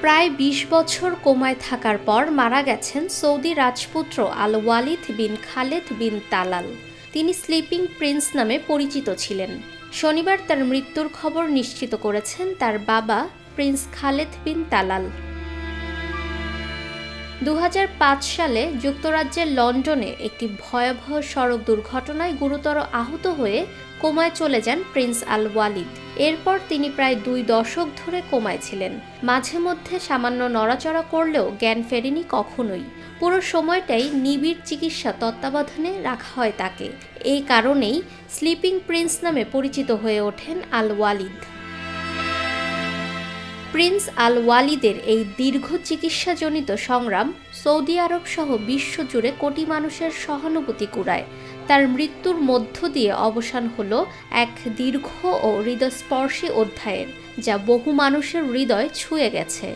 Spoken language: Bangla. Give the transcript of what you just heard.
প্রায় ২০ বছর কোমায় থাকার পর মারা গেছেন সৌদি রাজপুত্র Al Waleed bin Khalid bin Talal. তিনি স্লিপিং প্রিন্স নামে পরিচিত ছিলেন। শনিবার তার মৃত্যুর খবর নিশ্চিত করেছেন তার বাবা প্রিন্স খালেদ বিন তালাল। দু হাজার পাঁচ সালে যুক্তরাজ্যের লন্ডনে একটি ভয়াবহ সড়ক দুর্ঘটনায় গুরুতর আহত হয়ে কোমায় চলে যান প্রিন্স আল ওয়ালিদ। এরপর তিনি প্রায় দুই দশক ধরে কোমায় ছিলেন। মাঝে মধ্যে সামান্য নড়াচড়া করলেও জ্ঞান ফেরেনি কখনোই। পুরো সময়টাই নিবিড় চিকিৎসা তত্ত্বাবধানে রাখা হয় তাকে। এই কারণেই স্লিপিং প্রিন্স নামে পরিচিত হয়ে ওঠেন আল ওয়ালিদ। প্রিন্স আল ওয়ালিদের এই দীর্ঘ চিকিৎসাজনিত সংগ্রাম সৌদি আরব সহ বিশ্বজুড়ে কোটি মানুষের সহানুভূতি কুড়ায়। তার মৃত্যুর মধ্য দিয়ে অবসান হল এক দীর্ঘ ও হৃদয়স্পর্শী অধ্যায়ের, যা বহু মানুষের হৃদয় ছুঁয়ে গেছে।